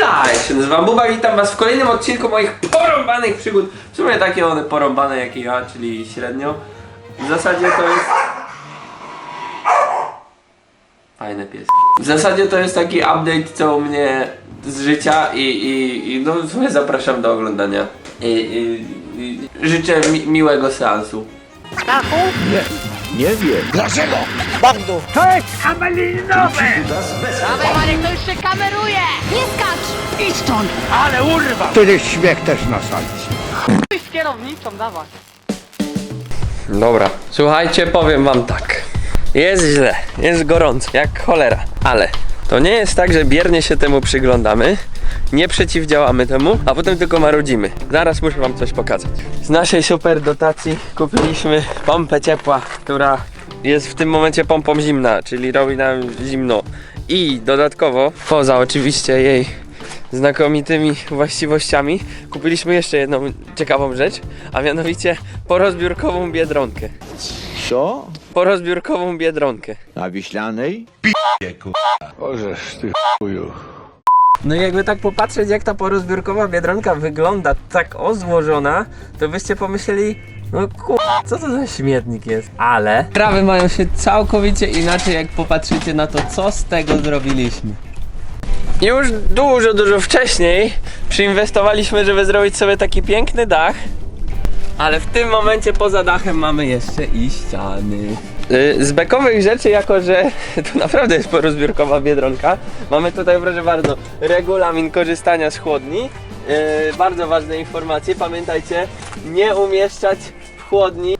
Bubla, się nazywam Buba, witam was w kolejnym odcinku moich porąbanych przygód. W sumie takie one porąbane jak i ja, czyli średnio. W zasadzie to jest... Fajne pieski. W zasadzie to jest taki update co u mnie z życia i, i, i no w sumie zapraszam do oglądania. I, i, i życzę mi, miłego seansu. Nie wiem. Dawaj Marek, to już się kameruje! Nie skacz! Wtedy śmiech też na sali. Ty z kierownicą, dawaj. Dobra, słuchajcie, powiem wam tak. Jest źle, jest gorąco, jak cholera, ale to nie jest tak, że biernie się temu przyglądamy, nie przeciwdziałamy temu, a potem tylko marudzimy. Zaraz muszę wam coś pokazać. Z naszej super dotacji kupiliśmy pompę ciepła, która jest w tym momencie pompą zimna, czyli robi nam zimno. I dodatkowo, poza oczywiście jej znakomitymi właściwościami, kupiliśmy jeszcze jedną ciekawą rzecz, a mianowicie porozbiórkową biedronkę. Co? Porozbiórkową biedronkę. Na Wiślanej? Ożeż ty chuju. No i jakby tak popatrzeć, jak ta porozbiórkowa biedronka wygląda tak ozłożona, to byście pomyśleli, no kur... co to za śmietnik jest? Ale sprawy mają się całkowicie inaczej, jak popatrzycie na to, co z tego zrobiliśmy. Już dużo, dużo wcześniej przyinwestowaliśmy, żeby zrobić sobie taki piękny dach, ale w tym momencie poza dachem mamy jeszcze i ściany. Y, Z bekowych rzeczy, jako że to naprawdę jest porozbiórkowa biedronka, mamy tutaj proszę bardzo regulamin korzystania z chłodni. Yy, bardzo ważne informacje, pamiętajcie, nie umieszczać w chłodni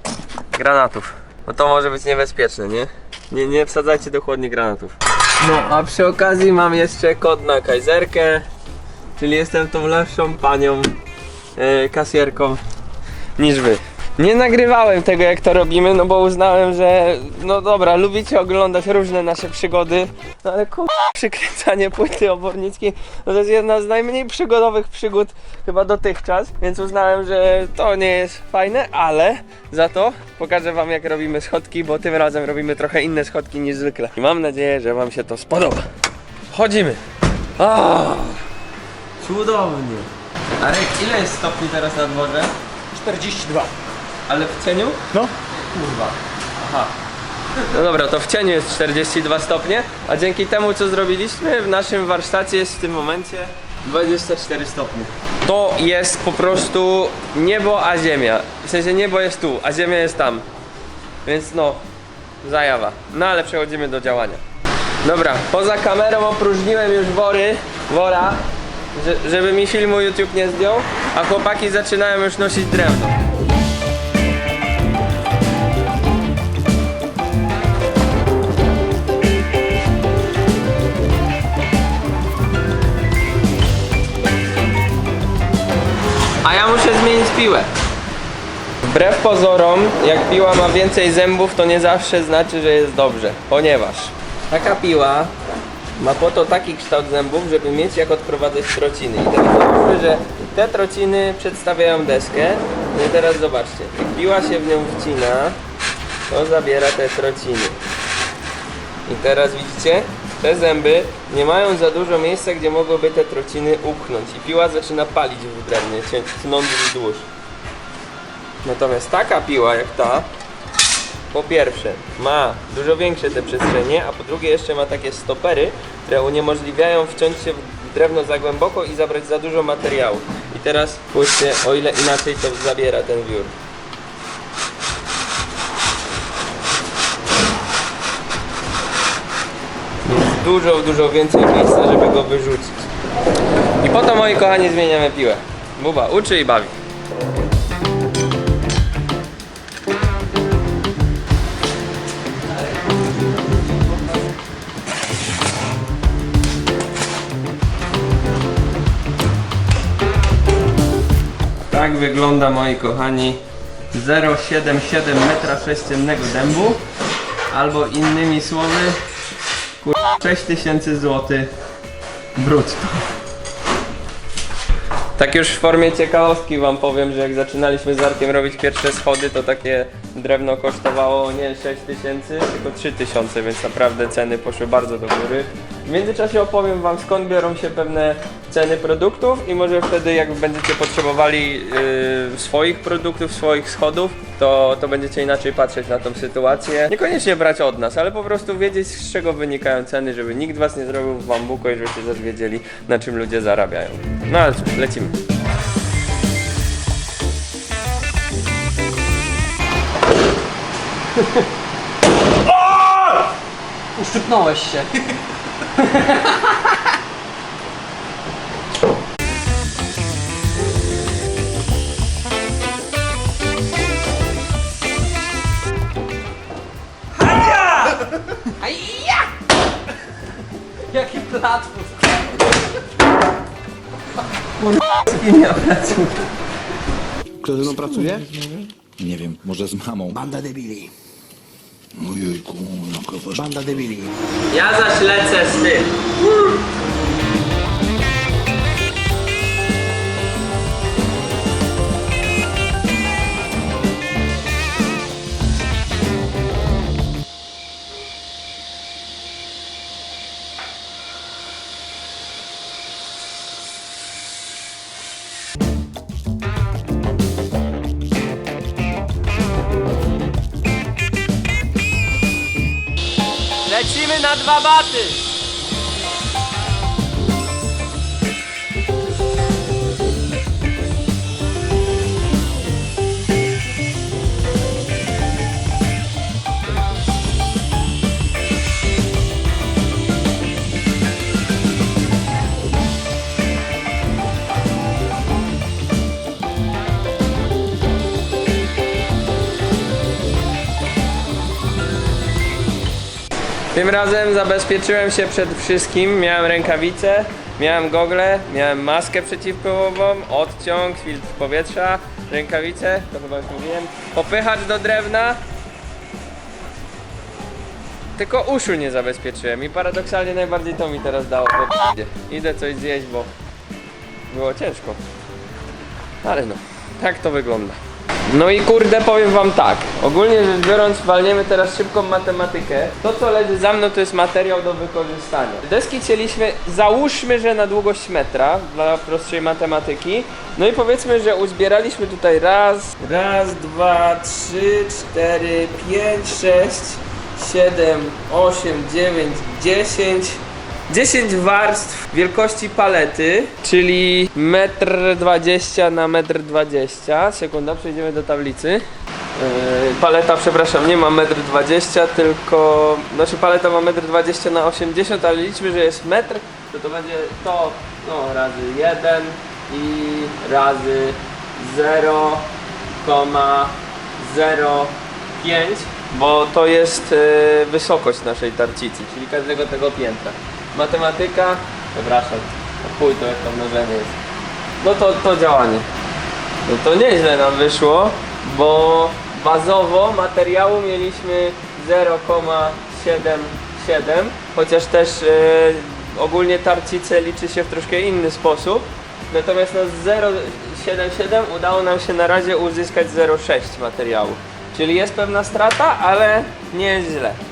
granatów, bo to może być niebezpieczne, nie? Nie, nie wsadzajcie do chłodni granatów. No, a przy okazji mam jeszcze kod na kajzerkę, czyli jestem tą lepszą panią yy, kasjerką niż wy. Nie nagrywałem tego jak to robimy, no bo uznałem, że no dobra, lubicie oglądać różne nasze przygody, no ale kur... przykręcanie płyty obornickiej, no to jest jedna z najmniej przygodowych przygód chyba dotychczas, więc uznałem, że to nie jest fajne, ale za to pokażę wam jak robimy schodki, bo tym razem robimy trochę inne schodki niż zwykle. I mam nadzieję, że wam się to spodoba. Chodzimy! Ah, cudownie! Arek, ile jest stopni teraz na dworze? 42. Ale w cieniu? No. Kurwa. Aha. No dobra, to w cieniu jest 42 stopnie, a dzięki temu co zrobiliśmy w naszym warsztacie jest w tym momencie 24 stopnie. To jest po prostu niebo a ziemia. W sensie niebo jest tu, a ziemia jest tam. Więc no, zajawa. No ale przechodzimy do działania. Dobra, poza kamerą opróżniłem już wory, wora, że- żeby mi filmu YouTube nie zdjął, a chłopaki zaczynają już nosić drewno. A ja muszę zmienić piłę. Wbrew pozorom, jak piła ma więcej zębów, to nie zawsze znaczy, że jest dobrze. Ponieważ taka piła ma po to taki kształt zębów, żeby mieć jak odprowadzać trociny. I teraz zobaczmy, że te trociny przedstawiają deskę. No i teraz zobaczcie, piła się w nią wcina, to zabiera te trociny. I teraz widzicie, te zęby nie mają za dużo miejsca, gdzie mogłyby te trociny upchnąć. I piła zaczyna palić w drewnie, tnąc wzdłuż. Natomiast taka piła jak ta, po pierwsze ma dużo większe te przestrzenie, a po drugie jeszcze ma takie stopery, które uniemożliwiają wciąć się w drewno za głęboko i zabrać za dużo materiału. I teraz spójrzcie, o ile inaczej to zabiera ten wiór. Jest dużo, dużo więcej miejsca, żeby go wyrzucić. I po to, moi kochani, zmieniamy piłę. Buba uczy i bawi. Wygląda, moi kochani, 0,77 metra sześciennego dębu, albo innymi słowy, kur... 6000 zł brutto. Tak już w formie ciekawostki wam powiem, że jak zaczynaliśmy z Arkiem robić pierwsze schody, to takie drewno kosztowało nie 6000, tylko 3000, więc naprawdę ceny poszły bardzo do góry. W międzyczasie opowiem wam skąd biorą się pewne ceny produktów i może wtedy jak będziecie potrzebowali yy, swoich produktów, swoich schodów, to, to będziecie inaczej patrzeć na tą sytuację. Niekoniecznie brać od nas, ale po prostu wiedzieć z czego wynikają ceny, żeby nikt was nie zrobił w bambuko i żebyście też wiedzieli na czym ludzie zarabiają. No ale cóż, lecimy. Uszczypnąłeś się. Jaki platform. Kto ze mną pracuje? Nie wiem, może z mamą. Banda debili. Ojejku, jaka wasz... Banda debili. Ja zaś lecę z tym. Tym razem zabezpieczyłem się przed wszystkim. Miałem rękawice, miałem gogle, miałem maskę przeciwpyłową, odciąg, filtr powietrza, rękawice, to chyba już mówiłem, popychacz do drewna. Tylko uszu nie zabezpieczyłem i paradoksalnie najbardziej to mi teraz dało. Idę coś zjeść, bo było ciężko. Ale no, tak to wygląda. No i kurde, powiem wam tak. Ogólnie rzecz biorąc, walniemy teraz szybką matematykę. To, co leży za mną, to jest materiał do wykorzystania. Deski cięliśmy, załóżmy, że na długość metra, dla prostszej matematyki. No i powiedzmy, że uzbieraliśmy tutaj raz, raz, dwa, trzy, cztery, pięć, sześć, siedem, osiem, dziewięć, dziesięć. 10 warstw wielkości palety, czyli 1,20 m na 1,20 m. Sekunda, przejdziemy do tablicy. Yy, paleta, przepraszam, nie ma 1,20 m, tylko. Znaczy, paleta ma 1,20 m na 80 ale liczmy, że jest metr, to to będzie to no, razy 1 i razy 0,05 bo to jest e, wysokość naszej tarcicy, czyli każdego tego piętra. Matematyka, przepraszam, chuj to jak tam mnożenie jest. No to, to działanie. No to nieźle nam wyszło, bo bazowo materiału mieliśmy 0,77, chociaż też e, ogólnie tarcicę liczy się w troszkę inny sposób. Natomiast na 0,77 udało nam się na razie uzyskać 0,6 materiału. Czyli jest pewna strata, ale nie jest źle.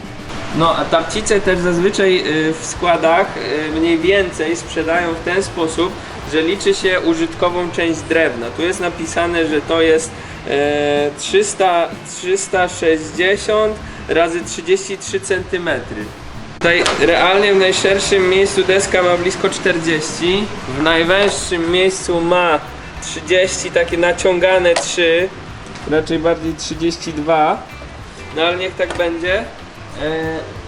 No, a tarcice też zazwyczaj y, w składach y, mniej więcej sprzedają w ten sposób, że liczy się użytkową część drewna. Tu jest napisane, że to jest e, 300, 360 razy 33 cm. Tutaj realnie w najszerszym miejscu deska ma blisko 40, w najwęższym miejscu ma 30, takie naciągane 3, raczej bardziej 32, no ale niech tak będzie. E,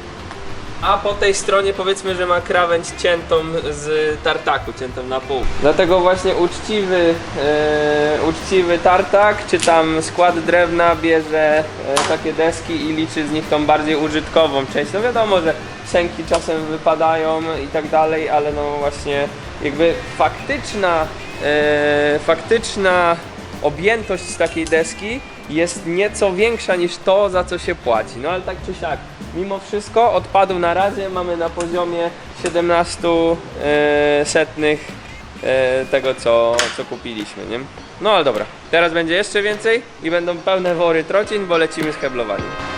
a po tej stronie powiedzmy, że ma krawędź ciętą z tartaku, ciętą na pół. Dlatego właśnie uczciwy, e, uczciwy tartak, czy tam skład drewna bierze e, takie deski i liczy z nich tą bardziej użytkową część. No wiadomo, że sęki czasem wypadają i tak dalej, ale no właśnie jakby faktyczna, e, faktyczna objętość takiej deski jest nieco większa niż to, za co się płaci. No ale tak czy siak, mimo wszystko odpadów na razie mamy na poziomie 17 e, setnych e, tego, co, co kupiliśmy, nie? No ale dobra, teraz będzie jeszcze więcej i będą pełne wory trocin, bo lecimy z heblowaniem.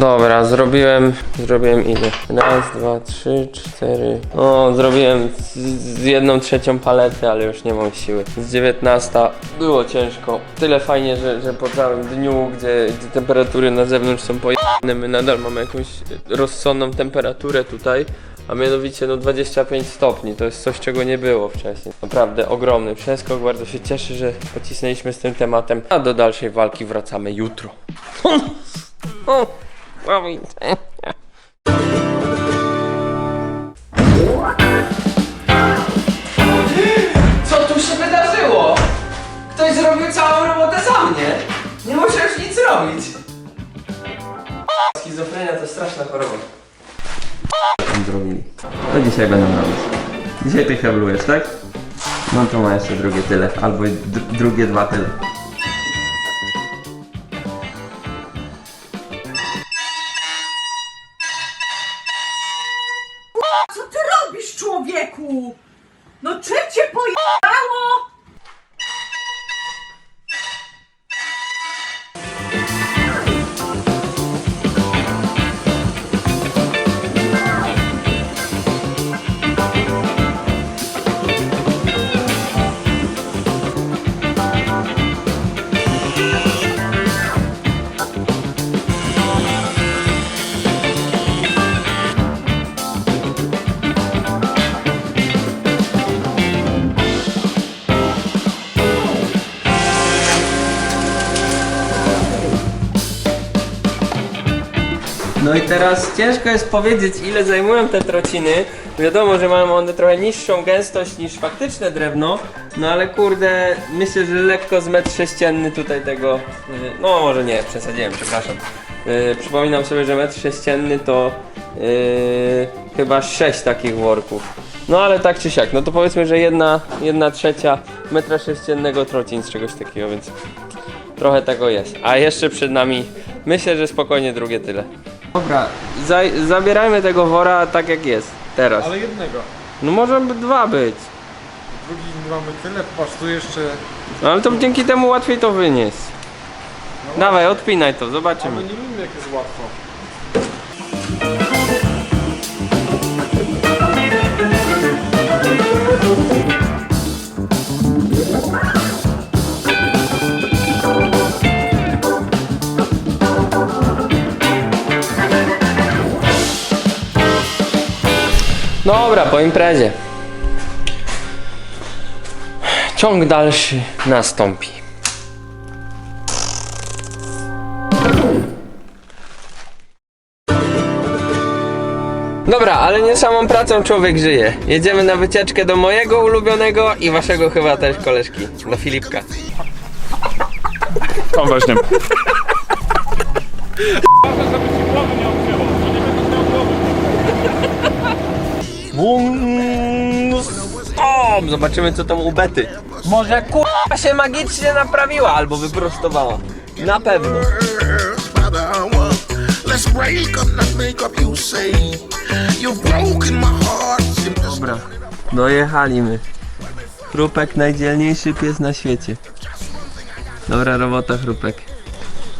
Dobra, zrobiłem, zrobiłem ile? Raz, dwa, trzy, cztery. O, zrobiłem z, z jedną trzecią palety, ale już nie mam siły. Z 19 było ciężko. Tyle fajnie, że, że po całym dniu, gdzie, gdzie temperatury na zewnątrz są pojemne, my nadal mamy jakąś rozsądną temperaturę tutaj. A mianowicie no 25 stopni, to jest coś czego nie było wcześniej. Naprawdę ogromny przeskok, bardzo się cieszę, że pocisnęliśmy z tym tematem. A do dalszej walki wracamy jutro. O, powiedz. Co tu się wydarzyło? Ktoś zrobił całą robotę za mnie. Nie już nic robić. Schizofrenia to straszna choroba. Tam zrobili. To dzisiaj będę robić. Dzisiaj ty heblujesz, tak? No to ma jeszcze drugie tyle, albo drugie dwa tyle. Człowieku? No czym teraz ciężko jest powiedzieć ile zajmują te trociny. Wiadomo, że mają one trochę niższą gęstość niż faktyczne drewno, no ale kurde, myślę, że lekko z metr sześcienny tutaj tego, y, no może nie, przesadziłem, przepraszam. Y, Przypominam sobie, że metr sześcienny to y, chyba sześć takich worków. No ale tak czy siak, no to powiedzmy, że jedna, jedna trzecia metra sześciennego trocin z czegoś takiego, więc trochę tego jest. A jeszcze przed nami, myślę, że spokojnie drugie tyle. Dobra, za, zabierajmy tego wora tak jak jest, teraz. Ale jednego. No może by dwa być. Drugi mamy tyle, patrz tu jeszcze. No ale to dzięki temu łatwiej to wynieść. Dawaj, odpinaj to, zobaczymy. Ale nie wiem jak jest łatwo. Dobra, po imprezie. Ciąg dalszy nastąpi. Dobra, ale nie samą pracą człowiek żyje. Jedziemy na wycieczkę do mojego ulubionego i waszego chyba też koleżki, do Filipka. Tam właśnie. Stop! Zobaczymy co tam u Bety. Może kurwa się magicznie naprawiła albo wyprostowała. Na pewno. Dobra, dojechaliśmy. Chrupek najdzielniejszy pies na świecie. Dobra robota, Chrupek.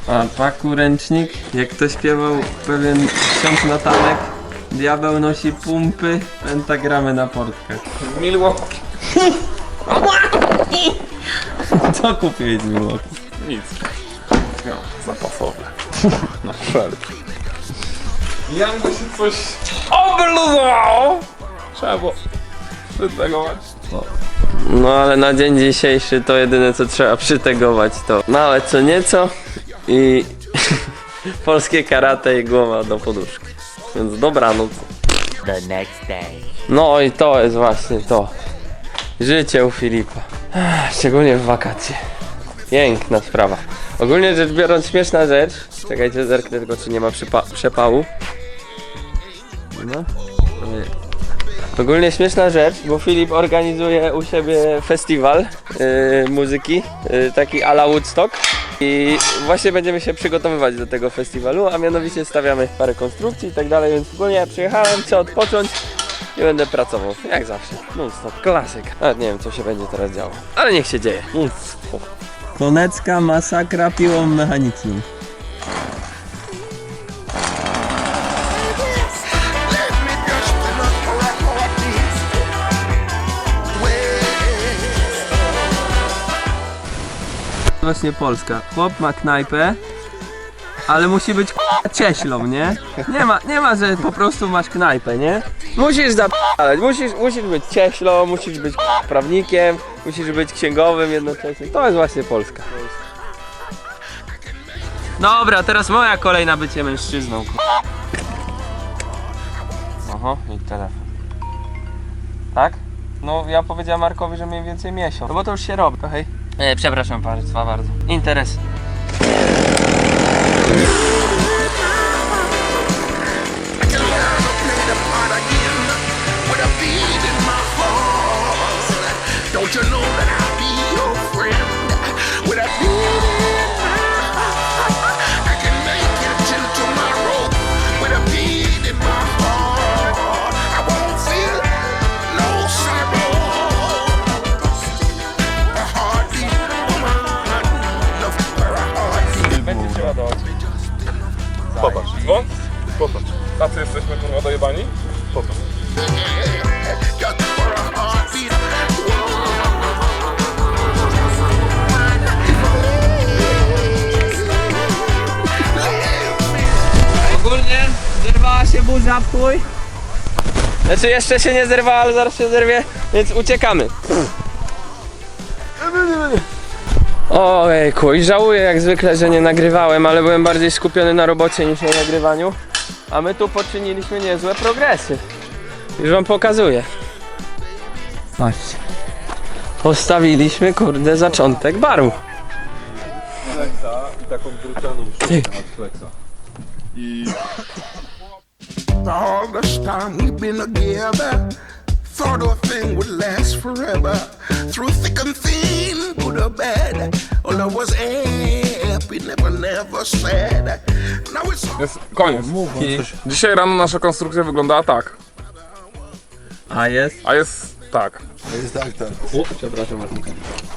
A paku ręcznik, jak to śpiewał pewien ksiądz Natanek, diabeł nosi pumpy, pentagramy na portkach. Milwaukee. Co kupiłeś z Milwaukee? Nic. No, zapasowe. Na wszelki. Jango się coś Obluwał! trzeba było wytegować. No ale na dzień dzisiejszy to jedyne co trzeba przytegować to małe co nieco i polskie karate i głowa do poduszki. Więc dobranoc. The next day. No i to jest właśnie to. Życie u Filipa. Szczególnie w wakacje. Piękna sprawa. Ogólnie rzecz biorąc śmieszna rzecz. Czekajcie, zerknę tylko czy nie ma przepału. No. Nie. Ogólnie śmieszna rzecz, bo Filip organizuje u siebie festiwal yy, muzyki, yy, taki ala Woodstock. I właśnie będziemy się przygotowywać do tego festiwalu, a mianowicie stawiamy parę konstrukcji i tak dalej, więc ogólnie przyjechałem, chcę odpocząć i będę pracował, jak zawsze. Non stop, klasyk. Nawet nie wiem co się będzie teraz działo, ale niech się dzieje. Non stop. Konecka masakra piłą mechaniczną. Właśnie Polska. Chłop ma knajpę, ale musi być k***a, cieślą, nie? Nie ma, nie ma, że po prostu masz knajpę, nie? Musisz zapalać, musisz, musisz być cieślą, musisz być k***a, prawnikiem, musisz być księgowym jednocześnie. To jest właśnie Polska. Dobra, teraz moja kolej na bycie mężczyzną. k***a. Oho, i telefon. Tak? No ja powiedziałem Markowi, że mniej więcej miesiąc. No bo to już się robi. Hej. E, przepraszam państwa bardzo. Interes. Znaczy jeszcze się nie zerwała, ale zaraz się zerwie, więc uciekamy. Ojejku, i żałuję jak zwykle, że nie nagrywałem, ale byłem bardziej skupiony na robocie niż na nagrywaniu. A my tu poczyniliśmy niezłe progresy. Już wam pokazuję. Patrzcie. Postawiliśmy, kurde, zaczątek baru. I taką brutalną Ty. flexa. I All this time we've been together, thought a thing would last forever. Through thick and thin, good or bad, all I was happy, never, never sad. Now it's all jest koniec. I dzisiaj rano nasza konstrukcja wyglądała tak, A jest? a jest tak.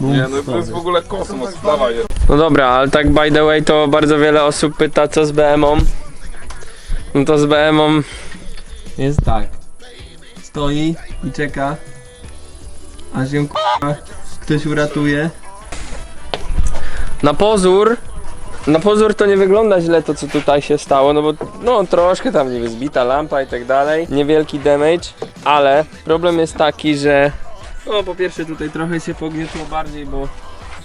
Nie, no to jest w ogóle kosmos, dawaj. No dobra, ale tak by the way to bardzo wiele osób pyta co z BM-ą. No to z BM-ą jest tak. Stoi i czeka aż ją k***a, ktoś uratuje. Na pozór na pozór to nie wygląda źle to co tutaj się stało, no bo no troszkę tam nie zbita lampa i tak dalej, niewielki damage, ale problem jest taki, że no po pierwsze tutaj trochę się pognietło bardziej, bo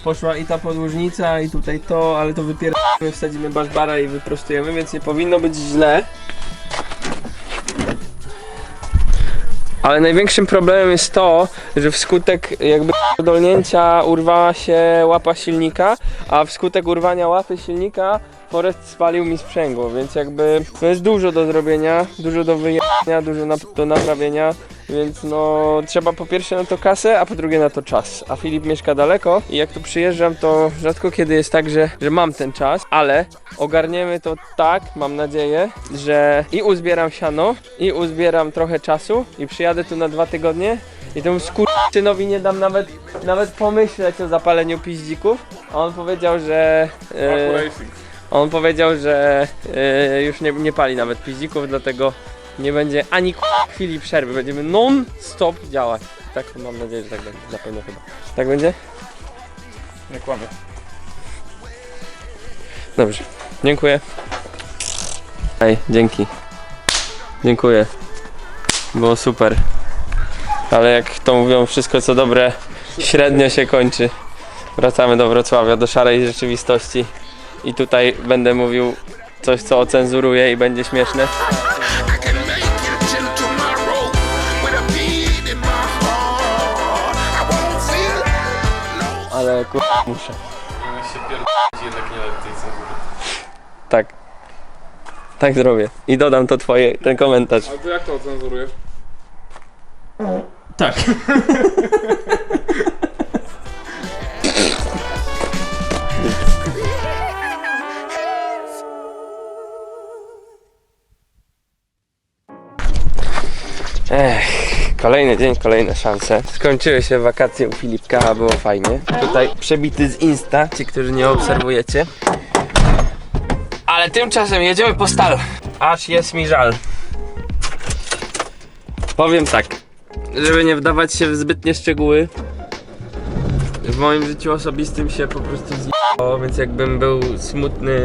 poszła i ta podłużnica i tutaj to, ale to wypierdolimy, wsadzimy baszbara i wyprostujemy, więc nie powinno być źle. Ale największym problemem jest to, że wskutek jakby dolnięcia urwała się łapa silnika, a wskutek urwania łapy silnika Forest spalił mi sprzęgło, więc jakby no jest dużo do zrobienia, dużo do wyjechania, dużo na, do naprawienia, więc no trzeba po pierwsze na to kasę, a po drugie na to czas. A Filip mieszka daleko i jak tu przyjeżdżam, to rzadko kiedy jest tak, że, że mam ten czas, ale ogarniemy to tak, mam nadzieję, że i uzbieram siano, i uzbieram trochę czasu i przyjadę tu na dwa tygodnie i temu skurczynowi nie dam nawet, nawet pomyśleć o zapaleniu piździków, a on powiedział, że... Racing. on powiedział, że e, już nie, nie pali nawet piździków, dlatego nie będzie ani chwili przerwy. Będziemy non-stop działać. Tak mam nadzieję, że tak będzie. Na pewno chyba. Tak będzie? Nie kłamie. Dobrze. Dziękuję. Ej, dzięki. Dziękuję. Było super. Ale jak to mówią, wszystko co dobre średnio się kończy. Wracamy do Wrocławia, do szarej rzeczywistości. I tutaj będę mówił coś, co ocenzuruję i będzie śmieszne. No Ale kur... muszę. się pierdolić jednak nie tej cenzury. Tak. Tak zrobię. I dodam to twoje, ten komentarz. Ale to jak to ocenzurujesz? Tak. Ech, kolejny dzień, kolejne szanse. Skończyły się wakacje u Filipka, a było fajnie. Tutaj przebity z Insta, ci, którzy nie obserwujecie. Ale tymczasem jedziemy po stal. Aż jest mi żal. Powiem tak, żeby nie wdawać się w zbytnie szczegóły. w moim życiu osobistym się po prostu zjechało, więc jakbym był smutny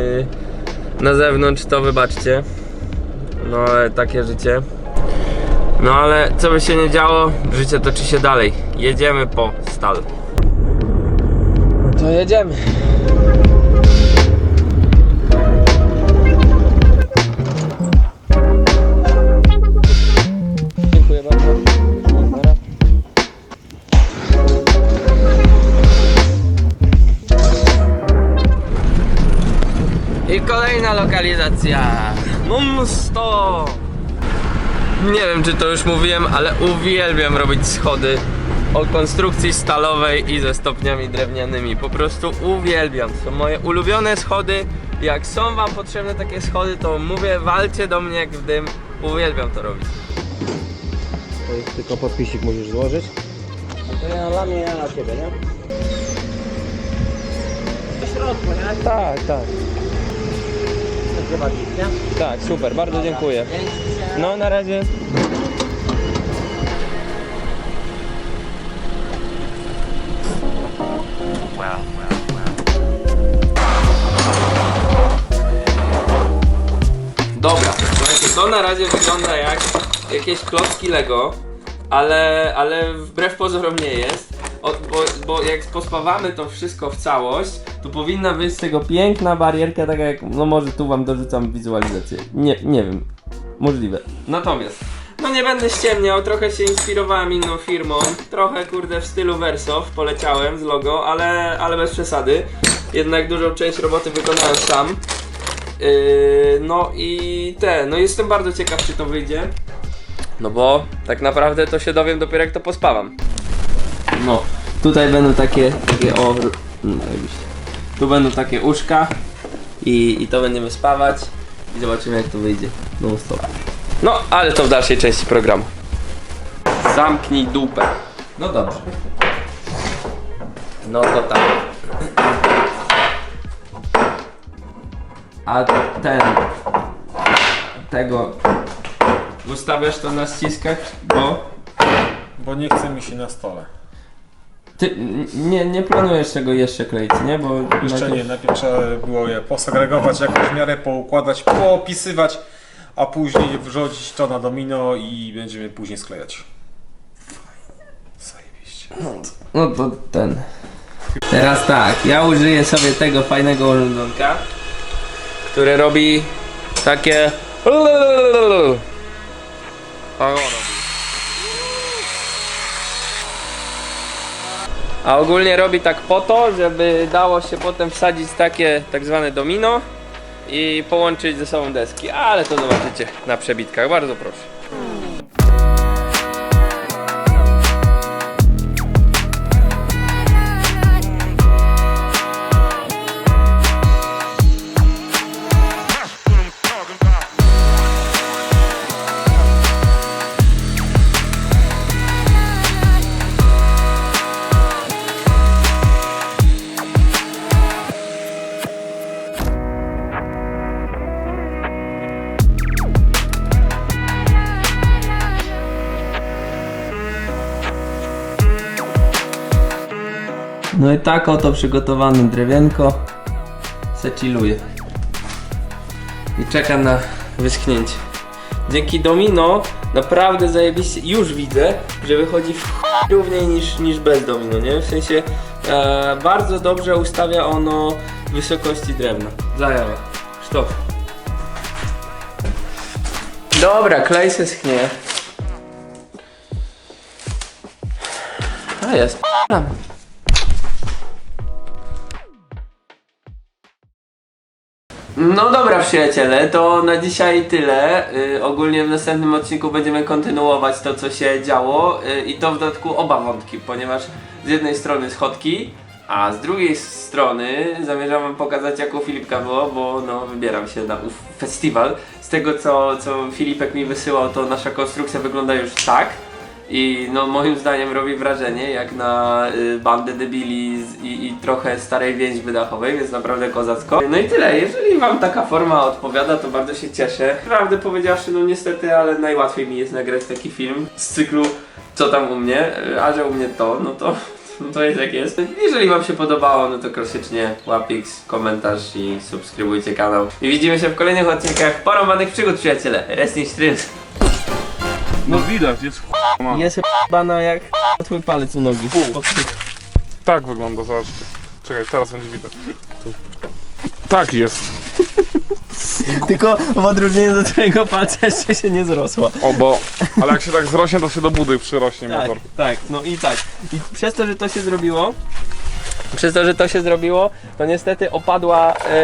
na zewnątrz, to wybaczcie. No ale takie życie. No ale co by się nie działo, życie toczy się dalej. Jedziemy po stal. No to jedziemy. Dziękuję bardzo. Nara. I kolejna lokalizacja. Mumsto. Nie wiem czy to już mówiłem, ale uwielbiam robić schody o konstrukcji stalowej i ze stopniami drewnianymi. Po prostu uwielbiam. Są moje ulubione schody. Jak są wam potrzebne takie schody, to mówię, walcie do mnie jak w dym. Uwielbiam to robić. Tylko podpisik musisz złożyć. To ja dla mnie, ja na ciebie, nie? W środku, nie? Tak, tak. Chyba nie? Tak, super, bardzo dziękuję. No na razie. Dobra, słuchajcie, to na razie wygląda jak jakieś klocki Lego, ale, ale wbrew pozorom nie jest. O, bo, bo jak pospawamy to wszystko w całość, to powinna wyjść z tego piękna barierka, taka jak, no może tu wam dorzucam wizualizację. Nie, nie wiem, możliwe. Natomiast, no nie będę ściemniał, trochę się inspirowałem inną firmą, trochę kurde w stylu Versoft poleciałem z logo, ale, ale bez przesady. Jednak dużą część roboty wykonałem sam. Yy, no i te, no jestem bardzo ciekaw czy to wyjdzie. No bo tak naprawdę to się dowiem dopiero jak to pospawam. No, tutaj będą takie, takie o, no. Tu będą takie uszka i, i to będziemy spawać i zobaczymy jak to wyjdzie. No stop. No, ale to w dalszej części programu. Zamknij dupę. No dobrze. No to tak. A ten tego ustawiasz to na ściskach, bo Bo nie chce mi się na stole. Ty nie, nie planujesz tego jeszcze kleić, nie? Bo Jeszcze najpierw- nie, najpierw trzeba było je posegregować jakoś w miarę, poukładać, poopisywać, a później wrzucić to na domino i będziemy później sklejać. Zajebiście. No to ten. Teraz tak, ja użyję sobie tego fajnego urządzonka, które robi takie. A A ogólnie robi tak po to, żeby dało się potem wsadzić takie tak zwane domino i połączyć ze sobą deski. Ale to zobaczycie na przebitkach, bardzo proszę. Tak oto przygotowane drewienko se chilluje. I czeka na wyschnięcie. Dzięki domino naprawdę zajebiście, już widzę, że wychodzi w równiej niż, niż bez domino, nie? W sensie e, bardzo dobrze ustawia ono wysokości drewna. Zajawa. Sztok. Dobra, klej se schnie. A jest. No dobra przyjaciele, to na dzisiaj tyle. Y, ogólnie w następnym odcinku będziemy kontynuować to co się działo y, i to w dodatku oba wątki, ponieważ z jednej strony schodki, a z drugiej strony zamierzam wam pokazać jak u Filipka było, bo no wybieram się na festiwal. Z tego co, co Filipek mi wysyłał, to nasza konstrukcja wygląda już tak. I no moim zdaniem robi wrażenie jak na y, bandę debili z, i, i trochę starej więźby dachowej, więc naprawdę kozacko. No i tyle, jeżeli wam taka forma odpowiada, to bardzo się cieszę. Prawdę powiedziawszy, no niestety, ale najłatwiej mi jest nagrać taki film z cyklu co tam u mnie, a że u mnie to, no to to jest jak jest. Jeżeli wam się podobało, no to klasycznie łapix, komentarz i subskrybujcie kanał. I widzimy się w kolejnych odcinkach porąbanych przygód, przyjaciele. Wrestling Streams. No widać, jest f***na. Jest bana jak twój palec u nogi. Tak wygląda, zobaczcie. Czekaj, teraz będzie widać. Tu. Tak jest. Tylko w odróżnieniu do twojego palca jeszcze się nie zrosła. O, bo... Ale jak się tak zrośnie, to się do budy przyrośnie Tak, motor. tak, no i tak. I przez to, że to się zrobiło, przez to, że to się zrobiło, to niestety opadła e,